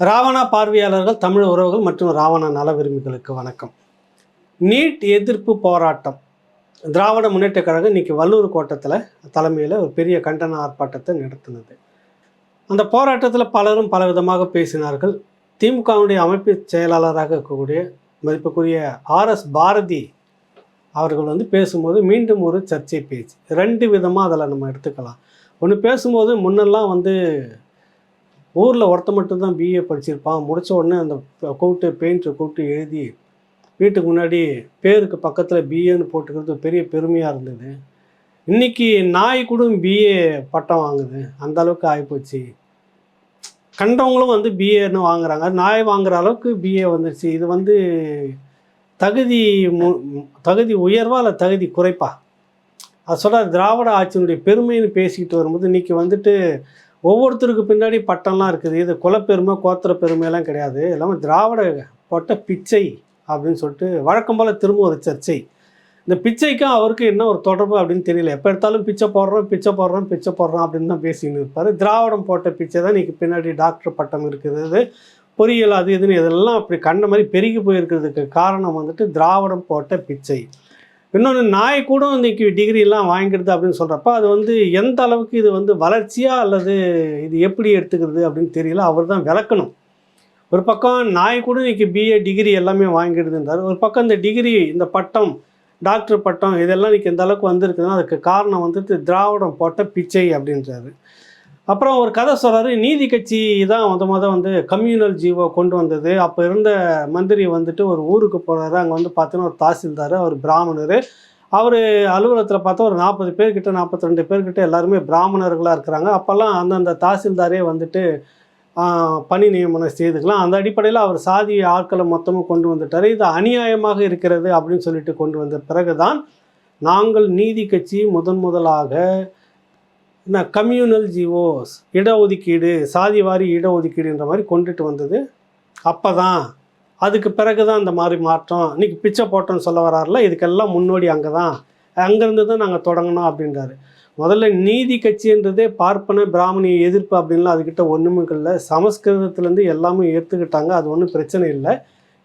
ராவணா பார்வையாளர்கள் தமிழ் உறவுகள் மற்றும் ராவணா நல விரும்பிகளுக்கு வணக்கம். நீட் எதிர்ப்பு போராட்டம். திராவிட முன்னேற்ற கழகம் இன்றைக்கி வல்லூர் கோட்டத்தில் தலைமையில் ஒரு பெரிய கண்டன ஆர்ப்பாட்டத்தை நடத்தினது. அந்த போராட்டத்தில் பலரும் பல விதமாக பேசினார்கள். திமுகவுடைய அமைப்பு செயலாளராக இருக்கக்கூடிய மதிப்புக்குரிய ஆர்எஸ் பாரதி அவர்கள் வந்து பேசும்போது மீண்டும் ஒரு சர்ச்சை பேச்சு. ரெண்டு விதமாக அதில் நம்ம எடுத்துக்கலாம். ஒன்று பேசும்போது முன்னெல்லாம் வந்து ஊரில் ஒருத்த மட்டும்தான் பிஏ படிச்சிருப்பான். முடிச்ச உடனே அந்த கூப்பிட்டு பெயிண்டரை கூப்பிட்டு எழுதி வீட்டுக்கு முன்னாடி பேருக்கு பக்கத்தில் பிஏன்னு போட்டுக்கிறது பெரிய பெருமையாக இருந்தது. இன்னைக்கு நாய் கூட பிஏ பட்டம் வாங்குது. அந்த அளவுக்கு ஆகிப்போச்சு கண்டவங்களும் வந்து பிஏன்னு வாங்குறாங்க. நாய் வாங்குற அளவுக்கு பிஏ வந்துருச்சு. இது வந்து தகுதி மு தகுதி உயர்வா இல்லை தகுதி குறைப்பா? அது சொல்ற திராவிட ஆட்சியினுடைய பெருமைன்னு பேசிக்கிட்டு வரும்போது இன்னைக்கு வந்துட்டு ஒவ்வொருத்தருக்கு பின்னாடி பட்டம்லாம் இருக்குது. இது குலப்பெருமை கோத்திர பெருமையெல்லாம் கிடையாது. எல்லாமே திராவிட போட்ட பிச்சை அப்படின்னு சொல்லிட்டு வழக்கம் போல் திரும்ப ஒரு சர்ச்சை. இந்த பிச்சைக்கும் அவருக்கு என்ன ஒரு தொடர்பு அப்படின்னு தெரியல. எப்போ எடுத்தாலும் பிச்சை போடுறோம் பிச்சை போடுறோம் பிச்சை போடுறோம் அப்படின்னு தான் பேசின்னு இருப்பார். திராவிடம் போட்ட பிச்சை தான் இன்னைக்கு பின்னாடி டாக்டர் பட்டம் இருக்குது பொறியியல் அது இதுன்னு இதெல்லாம் அப்படி கண்ட மாதிரி பெருகி போயிருக்கிறதுக்கு காரணம் வந்துட்டு திராவிடம் போட்ட பிச்சை. இன்னொன்று நாய் கூட இன்றைக்கி டிகிரிலாம் வாங்கிடுது அப்படின்னு சொல்கிறப்ப அது வந்து எந்த அளவுக்கு இது வந்து வளர்ச்சியாக அல்லது இது எப்படி எடுத்துக்கிறது அப்படின்னு தெரியல. அவர் தான் விளக்கணும். ஒரு பக்கம் நாய் கூட இன்றைக்கி பிஏ டிகிரி எல்லாமே வாங்கிடுதுன்றார். ஒரு பக்கம் இந்த டிகிரி இந்த பட்டம் டாக்டர் பட்டம் இதெல்லாம் இன்னைக்கு எந்த அளவுக்கு வந்திருக்குதுன்னா அதுக்கு காரணம் வந்துட்டு திராவிடம் போட்ட பிச்சை அப்படின்றாரு. அப்புறம் ஒரு கதை சொல்கிறாரு நீதி கட்சி தான் முத மொதல் வந்து கம்யூனல் ஜீவோ கொண்டு வந்தது. அப்போ இருந்த மந்திரி வந்துட்டு ஒரு ஊருக்கு போகிறாரு அங்கே வந்து பார்த்தீங்கன்னா ஒரு தாசில்தார் அவர் பிராமணர். அவர் அலுவலகத்தில் பார்த்தா ஒரு நாற்பது பேர்கிட்ட நாற்பத்தி ரெண்டு பேர்கிட்ட எல்லாருமே பிராமணர்களாக இருக்கிறாங்க. அப்போல்லாம் அந்தந்த தாசில்தாரே வந்துட்டு பணி நியமனம் செய்துக்கலாம். அந்த அடிப்படையில் அவர் சாதி ஆட்களை மொத்தமும் கொண்டு வந்துட்டார். இது அநியாயமாக இருக்கிறது அப்படின்னு சொல்லிட்டு கொண்டு வந்த பிறகு தான் நாங்கள் நீதி கட்சி முதன் முதலாக என்ன கம்யூனல் ஜிஓஸ் இடஒதுக்கீடு சாதிவாரி இடஒதுக்கீடுன்ற மாதிரி கொண்டுட்டு வந்தது. அப்போ தான் அதுக்கு பிறகு தான் இந்த மாதிரி மாற்றம் இன்னைக்கு பிச்சை போட்டோன்னு சொல்ல வராருல இதுக்கெல்லாம் முன்னோடி அங்கே தான் அங்கேருந்து தான் நாங்கள் தொடங்கினோம் அப்படின்றாரு. முதல்ல நீதி கட்சின்றதே பார்ப்பன பிராமணிய எதிர்ப்பு அப்படின்லாம் அதுக்கிட்ட ஒன்றுமே இல்லை. சமஸ்கிருதத்துலேருந்து எல்லாமே ஏற்றுக்கிட்டாங்க அது ஒன்றும் பிரச்சனை இல்லை.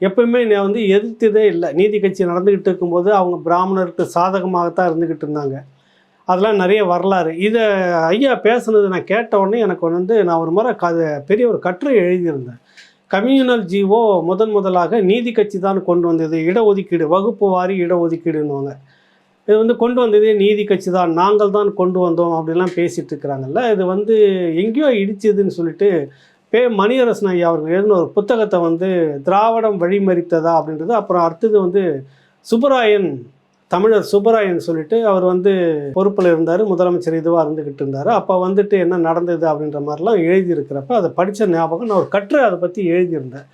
எப்பயுமே நான் வந்து எதிர்த்ததே இல்லை. நீதி கட்சி நடந்துக்கிட்டு இருக்கும்போது அவங்க பிராமணருக்கு சாதகமாகத்தான் இருந்துக்கிட்டு இருந்தாங்க. அதெல்லாம் நிறைய வரலாறு. இதை ஐயா பேசுனது நான் கேட்ட உடனே எனக்கு வந்து நான் ஒரு முறை க பெரிய ஒரு கட்டுரை எழுதியிருந்தேன். கம்யூனல் ஜீவோ முதன் முதலாக நீதி கட்சி தான் கொண்டு வந்தது. இடஒதுக்கீடு வகுப்பு வாரி இடஒதுக்கீடுன்னுவாங்க. இது வந்து கொண்டு வந்ததே நீதி கட்சி தான் நாங்கள் தான் கொண்டு வந்தோம் அப்படிலாம் பேசிகிட்டு இருக்கிறாங்கல்ல. இது வந்து எங்கேயோ இடிச்சதுன்னு சொல்லிட்டு பே. மணியரசன் ஐயா அவர்கள் எழுதின ஒரு புத்தகத்தை வந்து திராவிடம் வழிமறித்ததா அப்படின்றது அப்புறம் அடுத்தது வந்து சுப்பராயன் தமிழர் சுப்பராயன் சொல்லிட்டு அவர் வந்து பொறுப்பில் இருந்தார் முதலமைச்சர் இதுவாக இருந்துக்கிட்டு இருந்தார். அப்போ வந்துட்டு என்ன நடந்தது அப்படின்ற மாதிரிலாம் எழுதியிருக்கிறப்ப அதை படித்த ஞாபகம் நான் ஒரு கற்று அதை பற்றி எழுதியிருந்தேன்.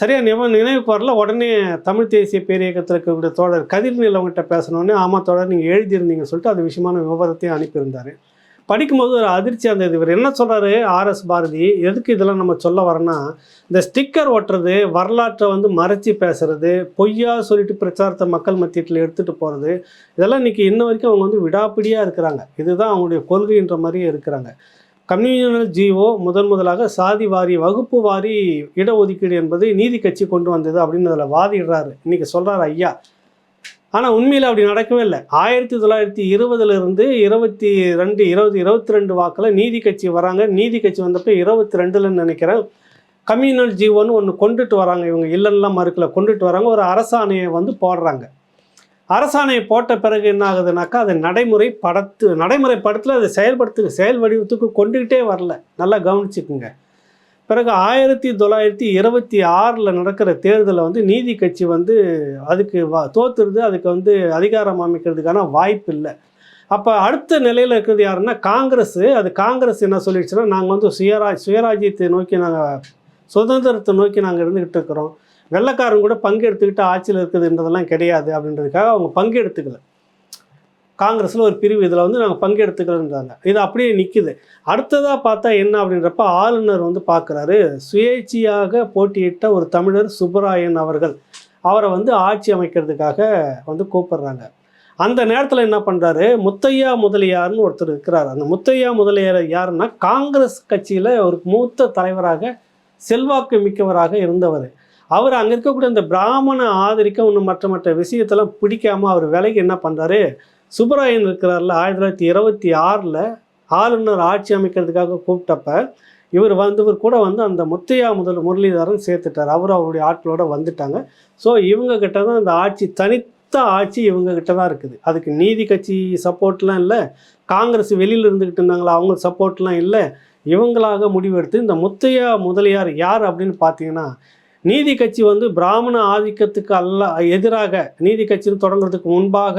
சரியாக நினைவு நினைவுக்கு வரல. உடனே தமிழ் தேசிய பேரியக்கத்தில் இருக்கக்கூடிய தோழர் கதிர்நிலவங்கிட்ட பேசணுன்னே ஆமாம் தோழர் நீங்கள் எழுதியிருந்தீங்கன்னு சொல்லிட்டு அது விஷயமான விவரத்தையும் அனுப்பியிருந்தார். படிக்கும்போது ஒரு அதிர்ச்சி அந்த இவர் என்ன சொல்கிறாரு ஆர்எஸ் பாரதி எதுக்கு இதெல்லாம் நம்ம சொல்ல வரேன்னா இந்த ஸ்டிக்கர் ஒட்டுறது வரலாற்றை வந்து மறைச்சி பேசுறது பொய்யா சொல்லிட்டு பிரச்சாரத்தை மக்கள் மத்தியத்தில் எடுத்துகிட்டு போகிறது இதெல்லாம் இன்றைக்கி இன்ன வரைக்கும் அவங்க வந்து விடாப்பிடியாக இருக்கிறாங்க. இதுதான் அவங்களுடைய கொள்கைன்ற மாதிரியே இருக்கிறாங்க. கம்யூனல் ஜிஓ முதன் முதலாக சாதி வாரி வகுப்பு வாரி இடஒதுக்கீடு என்பது நீதி கட்சி கொண்டு வந்தது அப்படின்னு அதில் வாதிடுறாரு. இன்றைக்கி சொல்கிறார் ஐயா. ஆனால் உண்மையில் அப்படி நடக்கவே இல்லை. ஆயிரத்தி தொள்ளாயிரத்தி இருபதுலேருந்து இருபத்தி ரெண்டு இருபது இருபத்தி ரெண்டு வாக்கில் நீதி கட்சி வராங்க. நீதி கட்சி வந்தப்போ இருபத்தி ரெண்டுலன்னு நினைக்கிறேன். கம்யூனல் ஜீவோன்னு ஒன்று கொண்டுட்டு வராங்க. இவங்க இல்லைன்னா மறுக்கல. கொண்டுட்டு வராங்க. ஒரு அரசாணையை வந்து போடுறாங்க. அரசாணையை போட்ட பிறகு என்ன ஆகுதுனாக்கா அதை நடைமுறை படத்து நடைமுறை படத்தில் அதை செயல்படுத்து செயல் வடிவத்துக்கு கொண்டுக்கிட்டே வரல. நல்லா கவனிச்சுக்குங்க. பிறகு ஆயிரத்தி தொள்ளாயிரத்தி இருபத்தி ஆறில் நடக்கிற தேர்தலில் வந்து நீதி கட்சி வந்து அதுக்கு வா தோத்துருது. அதுக்கு வந்து அதிகாரம் அமைக்கிறதுக்கான வாய்ப்பு இல்லை. அப்போ அடுத்த நிலையில் இருக்கிறது யாருன்னா காங்கிரஸ். அது காங்கிரஸ் என்ன சொல்லிடுச்சுன்னா நாங்கள் வந்து சுயராஜ் சுயராஜ்யத்தை நோக்கி நாங்கள் சுதந்திரத்தை நோக்கி நாங்கள் இருந்துக்கிட்டு இருக்கிறோம். வெள்ளக்காரன் கூட பங்கெடுத்துக்கிட்டு ஆட்சியில் இருக்குதுன்றதெல்லாம் கிடையாது அப்படின்றதுக்காக அவங்க பங்கெடுத்துக்கல. காங்கிரஸில் ஒரு பிரிவு இதில் வந்து நாங்கள் பங்கெடுத்துக்கிறோன்றாங்க இது அப்படியே நிற்குது அடுத்ததாக பார்த்தா என்ன அப்படின்றப்ப ஆளுநர் வந்து பார்க்குறாரு சுயேட்சையாக போட்டியிட்ட ஒரு தமிழர் சுப்பராயன் அவர்கள் அவரை வந்து ஆட்சி அமைக்கிறதுக்காக வந்து கூப்பிடுறாங்க. அந்த நேரத்தில் என்ன பண்ணுறாரு முத்தையா முதலியார்னு ஒருத்தர் இருக்கிறார். அந்த முத்தையா முதலியார் யாருன்னா காங்கிரஸ் கட்சியில் ஒரு மூத்த தலைவராக செல்வாக்கு மிக்கவராக இருந்தவர். அவர் அங்கே இருக்கக்கூடிய அந்த பிராமண ஆதரிக்க ஒன்று மற்ற மற்ற விஷயத்தெல்லாம் பிடிக்காமல் அவர் விலைக்கு என்ன பண்ணுறாரு சுப்பராயன் இருக்கிறார்ல ஆயிரத்தி தொள்ளாயிரத்தி இருபத்தி ஆறில் ஆளுநர் ஆட்சி அமைக்கிறதுக்காக கூப்பிட்டப்ப இவர் வந்து இவர் கூட வந்து அந்த முத்தையா முதல் முரளிதரன் சேர்த்துட்டார். அவர் அவருடைய ஆட்களோட வந்துட்டாங்க. ஸோ இவங்க கிட்ட தான் அந்த ஆட்சி தனித்த ஆட்சி இவங்க கிட்ட தான் இருக்குது. அதுக்கு நீதி கட்சி சப்போர்ட்லாம் இல்லை. காங்கிரஸ் வெளியில் இருந்துக்கிட்டு இருந்தாங்களா அவங்க சப்போர்ட்லாம் இல்லை. இவங்களாக முடிவெடுத்து இந்த முத்தையா முதலியார் யார் அப்படின்னு பார்த்தீங்கன்னா நீதி கட்சி வந்து பிராமண ஆதிக்கத்துக்கு அல்ல எதிராக நீதி கட்சின்னு தொடங்குறதுக்கு முன்பாக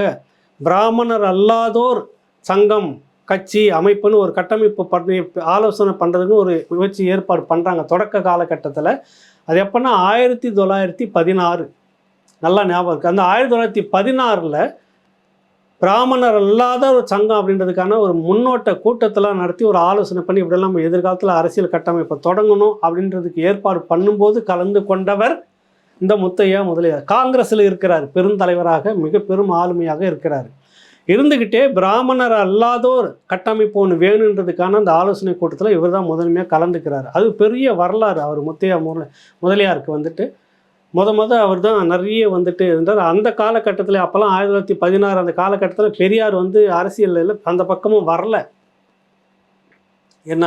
பிராமணர் அல்லாதோர் சங்கம் கட்சி அமைப்புன்னு ஒரு கட்டமைப்பு பண்ணி ஆலோசனை பண்ணுறதுன்னு ஒரு முயற்சி ஏற்பாடு பண்ணுறாங்க தொடக்க காலகட்டத்தில் அது எப்போன்னா ஆயிரத்தி தொள்ளாயிரத்தி பதினாறு. நல்லா ஞாபகம் இருக்குது அந்த ஆயிரத்தி தொள்ளாயிரத்தி பதினாறில் பிராமணர் அல்லாத ஒரு சங்கம் அப்படின்றதுக்கான ஒரு முன்னோட்ட கூட்டத்தெல்லாம் நடத்தி ஒரு ஆலோசனை பண்ணி இப்படிலாம் நம்ம எதிர்காலத்தில் அரசியல் கட்டமைப்பை தொடங்கணும் அப்படின்றதுக்கு ஏற்பாடு பண்ணும்போது கலந்து கொண்டவர் இந்த முத்தையா முதலியார். காங்கிரஸில் இருக்கிறார். பெருந்தலைவராக மிக பெரும் ஆளுமையாக இருக்கிறார். இருந்துக்கிட்டே பிராமணர் அல்லாதோர் கட்டமைப்பு ஒன்று வேணுன்றதுக்கான அந்த ஆலோசனை கூட்டத்தில் இவர் தான் முதன்மையாக கலந்துக்கிறார். அது பெரிய வரலாறு. அவர் முத்தையா முரளி முதலியாருக்கு வந்துட்டு முத முத அவர் தான் நிறைய வந்துட்டு இருந்தார். அந்த காலகட்டத்தில் அப்போல்லாம் ஆயிரத்தி தொள்ளாயிரத்தி பதினாறு அந்த காலகட்டத்தில் பெரியார் வந்து அரசியலில் அந்த பக்கமும் வரல. என்ன?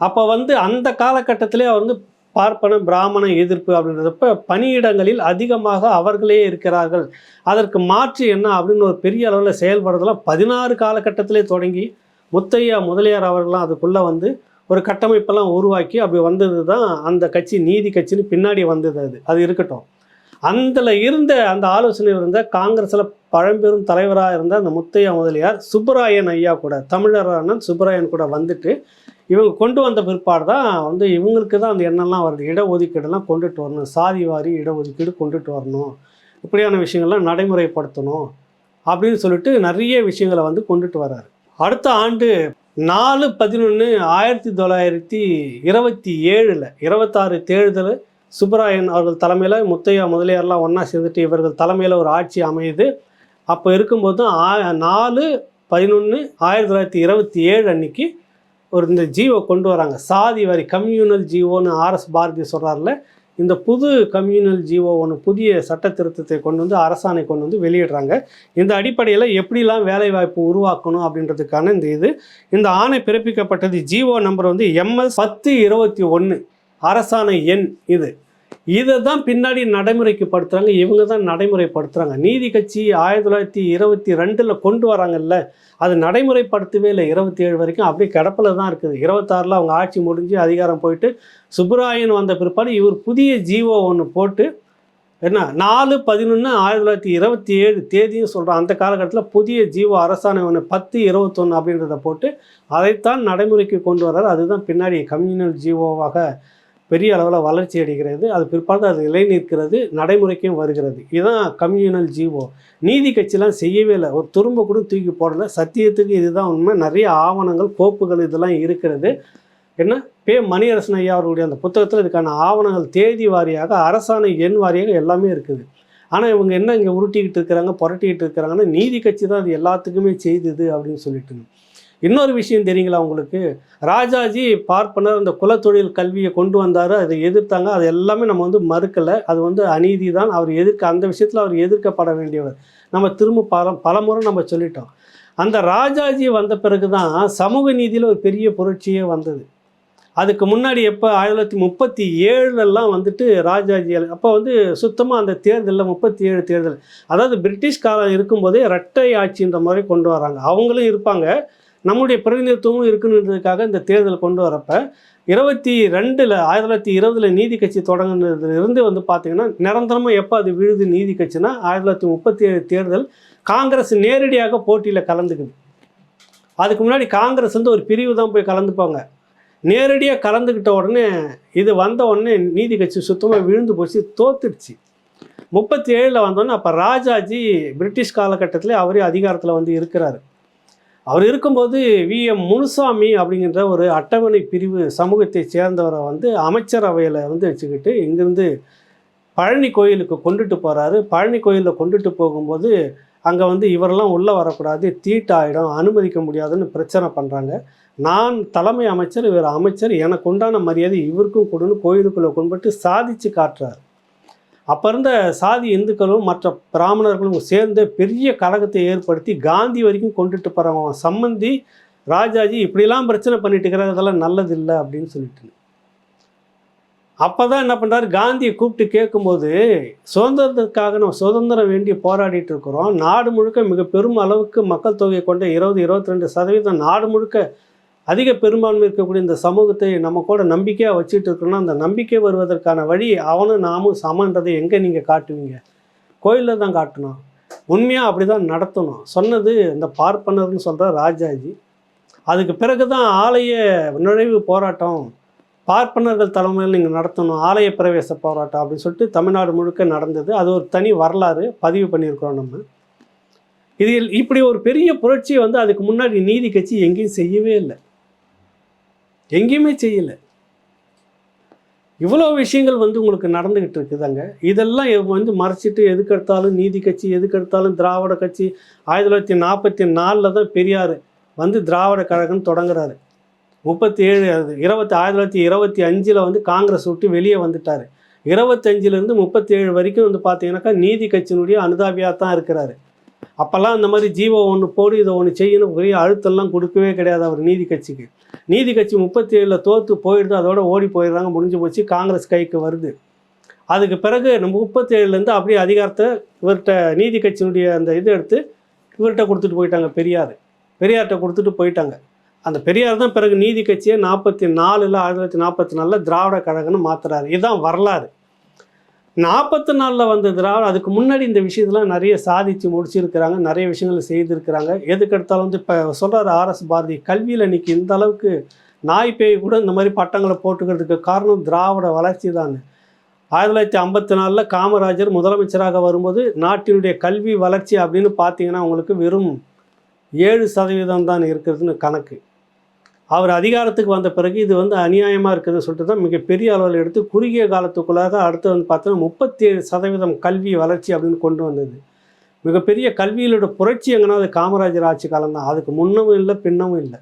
அப்போ வந்து அந்த காலகட்டத்திலே அவர் வந்து பார்ப்பன பிராமண எதிர்ப்பு அப்படின்றதப்ப பணியிடங்களில் அதிகமாக அவர்களே இருக்கிறார்கள். அதற்கு மாற்று என்ன அப்படின்னு ஒரு பெரிய அளவில் செயல்படுறதெல்லாம் பதினாறு காலகட்டத்திலே தொடங்கி முத்தையா முதலியார் அவர்கள்லாம் அதுக்குள்ளே வந்து ஒரு கட்டமைப்பெல்லாம் உருவாக்கி அப்படி வந்தது தான் அந்த கட்சி நீதி கட்சின்னு பின்னாடி வந்தது அது. அது இருக்கட்டும். அதில் இருந்த அந்த ஆலோசனையில் இருந்த காங்கிரஸில் பழம்பெரும் தலைவராக இருந்த அந்த முத்தையா முதலியார் சுப்பராயன் ஐயா கூட தமிழர் அண்ணன் சுப்பராயன் கூட வந்துட்டு இவங்க கொண்டு வந்த பிற்பாடு தான் வந்து இவங்களுக்கு தான் அந்த எண்ணம்லாம் வருது. இடஒதுக்கீடுலாம் கொண்டுட்டு வரணும். சாதி வாரி இடஒதுக்கீடு கொண்டுட்டு வரணும். இப்படியான விஷயங்கள்லாம் நடைமுறைப்படுத்தணும் அப்படின்னு சொல்லிட்டு நிறைய விஷயங்களை வந்து கொண்டுட்டு வர்றாரு. அடுத்த ஆண்டு நாலு பதினொன்று ஆயிரத்தி தொள்ளாயிரத்தி இருபத்தி ஏழில் இருபத்தாறு தேர்தல் சுப்பராயன் அவர்கள் தலைமையில் முத்தையா முதலியார்லாம் ஒன்றா சேர்ந்துட்டு இவர்கள் தலைமையில் ஒரு ஆட்சி அமையுது. அப்போ இருக்கும்போது தான் ஆ நாலு பதினொன்று ஆயிரத்தி தொள்ளாயிரத்தி இருபத்தி ஏழு அன்னைக்கு ஒரு இந்த ஜீவோ கொண்டு வராங்க. சாதி வரி கம்யூனல் ஜீவோன்னு ஆர்எஸ் பாரதி சொல்கிறார்ல இந்த புது கம்யூனல் ஜீவோ ஒன்று புதிய சட்ட திருத்தத்தை கொண்டு வந்து அரசாணை கொண்டு வந்து வெளியிடுறாங்க. இந்த அடிப்படையில் எப்படிலாம் வேலைவாய்ப்பு உருவாக்கணும் அப்படின்றதுக்கான இந்த இது. இந்த ஆணை பிறப்பிக்கப்பட்டது ஜீவோ நம்பர் வந்து எம்எஸ் பத்து இருபத்தி ஒன்று அரசாணை எண் இது. இதை தான் பின்னாடி நடைமுறைக்கு படுத்துகிறாங்க இவங்க தான் நடைமுறைப்படுத்துகிறாங்க நீதி கட்சி ஆயிரத்தி தொள்ளாயிரத்தி இருபத்தி ரெண்டில் கொண்டு வராங்கல்ல அது நடைமுறைப்படுத்தவே இல்லை. இருபத்தி ஏழு வரைக்கும் அப்படியே கிடப்பில் தான் இருக்குது. இருபத்தாறில் அவங்க ஆட்சி முடிஞ்சு அதிகாரம் போயிட்டு சுப்பராயன் வந்த பிற்பாடு இவர் புதிய ஜீவோ ஒன்று போட்டு என்ன நாலு பதினொன்று ஆயிரத்தி தொள்ளாயிரத்தி இருபத்தி ஏழு தேதியும் சொல்கிறோம் அந்த காலகட்டத்தில் புதிய ஜீவோ அரசாணை ஒன்று பத்து இருபத்தொன்று அப்படின்றத போட்டு அதைத்தான் நடைமுறைக்கு கொண்டு வர்றார். அதுதான் பின்னாடி கம்யூனல் ஜீவோவாக பெரிய அளவில் வளர்ச்சி அடைகிறது அது பிற்பாடு அது நிலை நிற்கிறது நடைமுறைக்கும் வருகிறது. இதுதான் கம்யூனல் ஜீவோ. நீதி கட்சிலாம் செய்யவே இல்லை. ஒரு துரும்ப கூட தூக்கி போடல. சத்தியத்துக்கு இதுதான் உண்மை. நிறைய ஆவணங்கள் கோப்புகள் இதெல்லாம் இருக்கிறது. என்ன? பே மணியரசன் ஐயா அவர்களுடைய அந்த புத்தகத்தில் இதுக்கான ஆவணங்கள் தேதி வாரியாக அரசாணை எண் வாரியாக எல்லாமே இருக்குது. ஆனால் இவங்க என்ன இங்கே உருட்டிக்கிட்டு இருக்கிறாங்க புரட்டிக்கிட்டு இருக்கிறாங்கன்னா நீதி கட்சி தான் அது எல்லாத்துக்குமே செய்தது அப்படின்னு சொல்லிட்டு இன்னொரு விஷயம் தெரியுங்களா உங்களுக்கு? ராஜாஜி பார்ப்பனர் அந்த குலத்தொழில் கல்வியை கொண்டு வந்தார் அதை எதிர்த்தாங்க. அது எல்லாமே நம்ம வந்து மறுக்கலை. அது வந்து அநீதி தான் அவர் எதிர்க்க அந்த விஷயத்தில் அவர் எதிர்க்கப்பட வேண்டியவர். நம்ம திரும்ப பல பலமுறை நம்ம சொல்லிட்டோம். அந்த ராஜாஜி வந்த பிறகு தான் சமூக நீதியில் ஒரு பெரிய புரட்சியே வந்தது. அதுக்கு முன்னாடி எப்போ? ஆயிரத்தி தொள்ளாயிரத்தி முப்பத்தி ஏழுலலாம் வந்துட்டு ராஜாஜி அப்போ வந்து சுத்தமாக அந்த தேர்தலில் முப்பத்தி ஏழு தேர்தல். அதாவது பிரிட்டிஷ் காலம் இருக்கும்போதே இரட்டை ஆட்சின்ற மாதிரி கொண்டு வராங்க. அவங்களும் இருப்பாங்க. நம்முடைய பிரதிநிதித்துவமும் இருக்குன்றதுக்காக இந்த தேர்தல் கொண்டு வரப்ப இருபத்தி ரெண்டில் ஆயிரத்தி தொள்ளாயிரத்தி இருபதில் நீதி கட்சி தொடங்கினதுலேருந்து வந்து பார்த்தீங்கன்னா நிரந்தரமாக எப்போ அது விழுது நீதி கட்சினா ஆயிரத்தி தொள்ளாயிரத்தி முப்பத்தி ஏழு தேர்தல் காங்கிரஸ் நேரடியாக போட்டியில் கலந்துக்குது. அதுக்கு முன்னாடி காங்கிரஸ் வந்து ஒரு பிரிவு தான் போய் கலந்துப்பாங்க. நேரடியாக கலந்துக்கிட்ட உடனே இது வந்த உடனே நீதி கட்சி சுத்தமாக விழுந்து போச்சு தோத்துடுச்சு. முப்பத்தி ஏழில் வந்தோடனே அப்போ ராஜாஜி பிரிட்டிஷ் காலகட்டத்தில் அவரே அதிகாரத்தில் வந்து இருக்கிறாரு. அவர் இருக்கும்போது வி. எம். முனுசாமி அப்படிங்கிற ஒரு அட்டவணை பிரிவு சமூகத்தை சேர்ந்தவரை வந்து அமைச்சரவையில் வந்து வச்சுக்கிட்டு இங்கேருந்து பழனி கோயிலுக்கு கொண்டுட்டு போகிறாரு பழனி கோயிலில் கொண்டுட்டு போகும்போது அங்கே வந்து இவரெல்லாம் உள்ளே வரக்கூடாது தீட்டாயிடும் அனுமதிக்க முடியாதுன்னு பிரச்சனை பண்ணுறாங்க நான் தலைமை அமைச்சர் இவர் அமைச்சர் எனக்கு உண்டான மரியாதை இவருக்கும் கொடுன்னு கோயிலுக்குள்ளே கொண்டுபட்டு சாதிச்சு காட்டுறார். அப்போ இருந்த சாதி இந்துக்களும் மற்ற பிராமணர்களும் சேர்ந்து பெரிய கழகத்தை ஏற்படுத்தி காந்தி வரைக்கும் கொண்டுட்டு போகிறாங்க சம்மந்தி ராஜாஜி இப்படிலாம் பிரச்சனை பண்ணிட்டு இருக்கிறார் அதெல்லாம் நல்லதில்லை அப்படின்னு சொல்லிட்டு. அப்போ தான் என்ன பண்ணுறாரு காந்தியை கூப்பிட்டு கேட்கும்போது சுதந்திரத்துக்காக நம்ம சுதந்திரம் வேண்டி போராடிட்டு இருக்கிறோம். நாடு முழுக்க மிக பெரும் அளவுக்கு மக்கள் தொகையை கொண்ட இருபது இருபத்தி ரெண்டு சதவீதம் நாடு முழுக்க அதிக பெரும்பான்மை இருக்கக்கூடிய இந்த சமூகத்தை நம்ம கூட நம்பிக்கையாக வச்சுட்டு இருக்கோம்னா அந்த நம்பிக்கை வருவதற்கான வழி அவனும் நாமும் சமன்றதை எங்கே நீங்கள் காட்டுவீங்க? கோயிலில் தான் காட்டணும். உண்மையாக அப்படி தான் நடத்தணும். சொன்னது இந்த பார்ப்பனர்னு சொல்கிற ராஜாஜி. அதுக்கு பிறகு தான் ஆலய நுழைவு போராட்டம் பார்ப்பனர்கள் தலைமையில் நீங்கள் நடத்தணும் ஆலய பிரவேச போராட்டம் அப்படின்னு சொல்லிட்டு தமிழ்நாடு முழுக்க நடந்தது. அது ஒரு தனி வரலாறு பதிவு பண்ணியிருக்கிறோம் நம்ம. இதில் இப்படி ஒரு பெரிய புரட்சியை வந்து அதுக்கு முன்னாடி நீதி கட்சி எங்கேயும் செய்யவே இல்லை. எங்கேயுமே செய்யலை. இவ்வளோ விஷயங்கள் வந்து உங்களுக்கு நடந்துக்கிட்டு இருக்குதாங்க? இதெல்லாம் வந்து மறைச்சிட்டு எதுக்கெடுத்தாலும் நீதி கட்சி எதுக்கெடுத்தாலும் திராவிட கட்சி ஆயிரத்தி தொள்ளாயிரத்தி நாற்பத்தி நாலில் தான் பெரியார் வந்து திராவிட கழகம் தொடங்குறாரு. முப்பத்தி ஏழு அது இருபத்தி ஆயிரத்தி தொள்ளாயிரத்தி இருபத்தி அஞ்சில் வந்து காங்கிரஸ் விட்டு வெளியே வந்துட்டார். இருபத்தஞ்சிலேருந்து முப்பத்தி ஏழு வரைக்கும் வந்து பார்த்தீங்கன்னாக்கா நீதி கட்சியினுடைய அனுதாபியாக தான் இருக்கிறாரு. அப்போல்லாம் அந்த மாதிரி ஜீவோ ஒன்று போடு இதை ஒன்று செய்யணும் பெரிய அழுத்தம்லாம் கொடுக்கவே கிடையாது அவர் நீதி கட்சிக்கு. நீதி கட்சி முப்பத்தி ஏழில் தோற்று போயிடுது அதோட ஓடி போயிடுறாங்க முடிஞ்சு போச்சு காங்கிரஸ் கைக்கு வருது. அதுக்கு பிறகு நம்ம முப்பத்தி ஏழுலேருந்து அப்படியே அதிகாரத்தை இவர்கிட்ட நீதி கட்சியினுடைய அந்த இதை எடுத்து இவர்கிட்ட கொடுத்துட்டு போயிட்டாங்க பெரியார். பெரியார்கிட்ட கொடுத்துட்டு போயிட்டாங்க. அந்த பெரியார் தான் பிறகு நீதி கட்சியை நாற்பத்தி நாலில் ஆயிரத்தி தொள்ளாயிரத்தி நாற்பத்தி நாலில் திராவிட கழகம்னு மாற்றுறாரு இதுதான் வரலாறு. நாற்பத்தி நாலில் வந்த திராவிட அதுக்கு முன்னாடி இந்த விஷயத்தெலாம் நிறைய சாதித்து முடிச்சிருக்கிறாங்க நிறைய விஷயங்கள் செய்திருக்கிறாங்க. எதுக்கெடுத்தாலும் வந்து இப்போ சொல்கிறார் ஆர்எஸ் பாரதி கல்வியில் இன்றைக்கி இந்த அளவுக்கு நாய் பேய் கூட இந்த மாதிரி பட்டங்களை போட்டுக்கிறதுக்கு காரணம் திராவிட வளர்ச்சி தான். ஆயிரத்தி தொள்ளாயிரத்தி ஐம்பத்தி நாலில் காமராஜர் முதலமைச்சராக வரும்போது நாட்டினுடைய கல்வி வளர்ச்சி அப்படின்னு பார்த்தீங்கன்னா உங்களுக்கு வெறும் ஏழு சதவீதம் தான் இருக்கிறதுன்னு கணக்கு. அவர் அதிகாரத்துக்கு வந்த பிறகு இது வந்து அநியாயமாக இருக்குதுன்னு சொல்லிட்டு தான் மிகப்பெரிய அளவில் எடுத்து குறுகிய காலத்துக்குள்ளாக அடுத்து வந்து பார்த்தோன்னா முப்பத்தி ஏழு சதவீதம் கல்வி வளர்ச்சி அப்படின்னு கொண்டு வந்தது. மிகப்பெரிய கல்வியிலோட புரட்சி எங்கன்னா அது காமராஜர் ஆட்சி காலம் தான். அதுக்கு முன்னமும் இல்லை பின்னமும் இல்லை.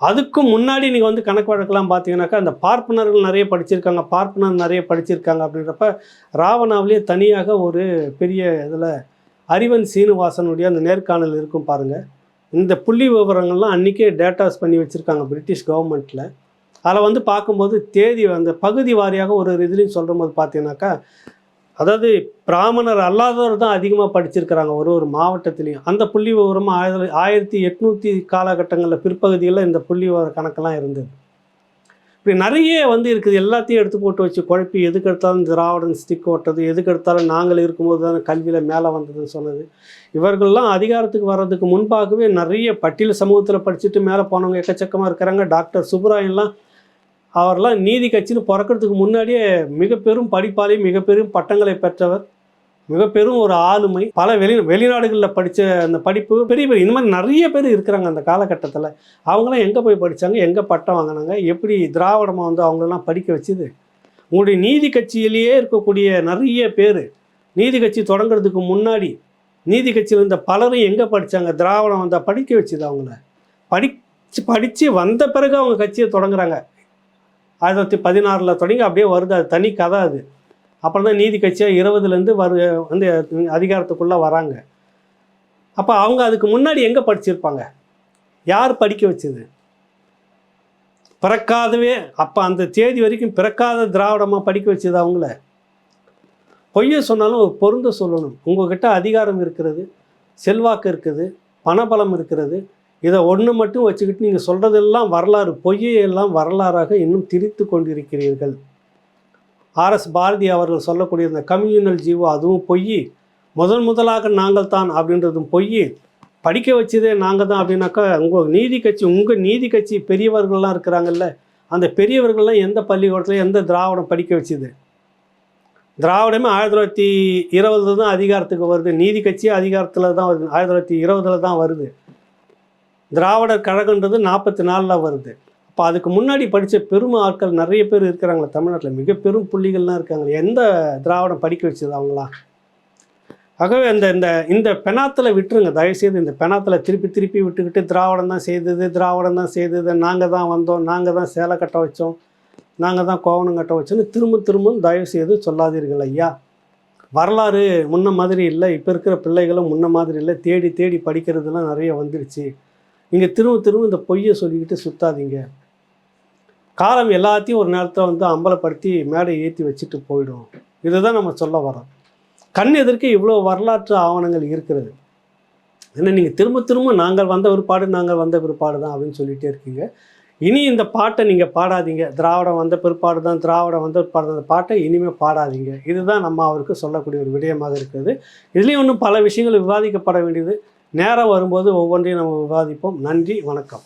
அதுக்கும் முன்னாடி நீங்கள் வந்து கணக்கு வழக்கெல்லாம் பார்த்தீங்கன்னாக்கா அந்த பார்ப்பனர்கள் நிறைய படிச்சிருக்காங்க பார்ப்பனர் நிறைய படிச்சிருக்காங்க அப்படின்றப்ப ராவணாவிலேயே தனியாக ஒரு பெரிய இதில் அறிவன் சீனிவாசனுடைய அந்த நேர்காணல் இருக்கும் பாருங்கள் இந்த புள்ளி விவரங்கள்லாம் அன்றைக்கே டேட்டாஸ் பண்ணி வச்சுருக்காங்க பிரிட்டிஷ் கவர்மெண்ட்டில் அதில் வந்து பார்க்கும்போது தேதி அந்த பகுதி வாரியாக ஒரு ஒரு இதுலேயும் சொல்கிற போது பார்த்தீங்கன்னாக்கா அதாவது பிராமணர் அல்லாதவர் தான் அதிகமாக படிச்சிருக்கிறாங்க ஒரு ஒரு மாவட்டத்துலேயும். அந்த புள்ளி விவரமாக ஆயிரத்தி ஆயிரத்தி எட்நூற்றி காலகட்டங்களில் பிற்பகுதியில் இந்த புள்ளி விவர கணக்கெல்லாம் இருந்தது. இப்படி நிறைய வந்து இருக்குது. எல்லாத்தையும் எடுத்து போட்டு வச்சு குழப்பி எதுக்கு எடுத்தாலும் திராவிடன் ஸ்டிக் ஓட்டது எதுக்கு எடுத்தாலும் நாங்கள் இருக்கும்போது தானே கல்வியில் மேலே வந்ததுன்னு சொன்னது. இவர்கள்லாம் அதிகாரத்துக்கு வர்றதுக்கு முன்பாகவே நிறைய பட்டியல் சமூகத்தில் படிச்சுட்டு மேலே போனவங்க எக்கச்சக்கமாக இருக்கிறாங்க. டாக்டர் சுப்ராயன்லாம் அவர்லாம் நீதி கட்சின்னு பிறக்கிறதுக்கு முன்னாடியே மிக பெரும் படிப்பாளி மிகப்பெரும் பட்டங்களை பெற்றவர். மிக பெரும் ஒரு ஆளுமை. பல வெளி வெளிநாடுகளில் படித்த அந்த படிப்பு பெரிய பெரிய இந்த மாதிரி நிறைய பேர் இருக்கிறாங்க அந்த காலகட்டத்தில். அவங்களாம் எங்கே போய் படித்தாங்க எங்கே பட்டம் வாங்கினாங்க? எப்படி திராவிடமாக வந்து அவங்களெல்லாம் படிக்க வச்சுது? உங்களுடைய நீதி கட்சியிலேயே இருக்கக்கூடிய நிறைய பேர் நீதி கட்சி தொடங்குறதுக்கு முன்னாடி நீதி கட்சியில் இருந்த பலரும் எங்கே படித்தாங்க திராவிடம் வந்தால் படிக்க வச்சுது அவங்கள. படித்து படித்து வந்த பிறகு அவங்க கட்சியை தொடங்குறாங்க. ஆயிரத்தி தொள்ளாயிரத்தி பதினாறில் தொடங்கி அப்படியே வருது. அது தனி கதை அது. அப்புறம் தான் நீதி கட்சியாக இருபதுலேருந்து வரு வந்து அதிகாரத்துக்குள்ளே வராங்க. அப்போ அவங்க அதுக்கு முன்னாடி எங்கே படிச்சிருப்பாங்க? யார் படிக்க வச்சது? பிறக்காதவே அப்போ அந்த தேதி வரைக்கும் பிறக்காத திராவிடமாக படிக்க வச்சது அவங்கள? பொய்ய சொன்னாலும் ஒரு பொருந்த சொல்லணும். உங்ககிட்ட அதிகாரம் இருக்கிறது செல்வாக்கு இருக்குது பணபலம் இருக்கிறது. இதை ஒன்று மட்டும் வச்சுக்கிட்டு நீங்கள் சொல்கிறதெல்லாம் வரலாறு பொய்யையெல்லாம் வரலாறாக இன்னும் திரித்து கொண்டிருக்கிறீர்கள். ஆர்எஸ் பாரதி அவர்கள் சொல்லக்கூடிய இந்த கம்யூனல் ஜீவோ அதுவும் பொய். முதன் முதலாக நாங்கள் தான் அப்படின்றதும் பொய். படிக்க வச்சதே நாங்கள் தான் அப்படின்னாக்கா உங்கள் நீதி கட்சி உங்கள் நீதி கட்சி பெரியவர்கள்லாம் இருக்கிறாங்கல்ல அந்த பெரியவர்கள்லாம் எந்த பள்ளிக்கூடத்தில் எந்த திராவிடம் படிக்க வச்சுது? திராவிடமே ஆயிரத்தி தொள்ளாயிரத்தி இருபதுல தான் அதிகாரத்துக்கு வருது. நீதி கட்சியே அதிகாரத்தில் தான் வருது. ஆயிரத்தி தொள்ளாயிரத்தி இருபதில் தான் வருது. திராவிடர் கழகன்றது நாற்பத்தி நாலில் வருது. அப்போ அதுக்கு முன்னாடி படித்த பெரும் ஆட்கள் நிறைய பேர் இருக்கிறாங்களே தமிழ்நாட்டில். மிக பெரும் புள்ளிகள்லாம் இருக்காங்க எந்த திராவிடம் படிக்க வச்சது அவங்களாம் ஆகவே அந்த இந்த இந்த பெனாத்தில் விட்டுருங்க. தயவுசெய்து இந்த பெணாத்தில் திருப்பி திருப்பி விட்டுக்கிட்டு திராவிடம் தான் செய்தது திராவிடம் தான் செய்தது. நாங்கள் தான் வந்தோம். நாங்கள் தான் சேலை கட்ட வச்சோம். நாங்கள் தான் கோவணம் கட்ட வச்சோன்னு திரும்ப திரும்ப தயவுசெய்து சொல்லாதீர்கள் ஐயா. வரலாறு முன்ன மாதிரி இல்லை. இப்போ இருக்கிற பிள்ளைகளும் முன்ன மாதிரி இல்லை. தேடி தேடி படிக்கிறதுலாம் நிறைய வந்துடுச்சு நீங்கள் திரும்ப திரும்ப இந்த பொய்யை சொல்லிக்கிட்டு சுத்தாதீங்க. காலம் எல்லாத்தையும் ஒரு நேரத்தில் வந்து அம்பலப்படுத்தி மேடை ஏற்றி வச்சுட்டு போயிடும். இதுதான் நம்ம சொல்ல வரோம் கண் எதிர்க்க இவ்வளோ வரலாற்று ஆவணங்கள் இருக்கிறது. ஏன்னா நீங்கள் திரும்ப திரும்ப நாங்கள் வந்த பிற்பாடு நாங்கள் வந்த பிற்பாடு தான் அப்படின்னு சொல்லிகிட்டே இருக்கீங்க. இனி இந்த பாட்டை நீங்கள் பாடாதீங்க. திராவிடம் வந்த பிற்பாடு தான் திராவிடம் வந்த பிற்பாடு தான். அந்த பாட்டை இனிமேல் பாடாதீங்க. இதுதான் நம்ம அவருக்கு சொல்லக்கூடிய ஒரு விடயமாக இருக்குது இதுலேயும் இன்னும் பல விஷயங்கள் விவாதிக்கப்பட வேண்டியது. நேரம் வரும்போது ஒவ்வொன்றையும் நம்ம விவாதிப்போம். நன்றி வணக்கம்.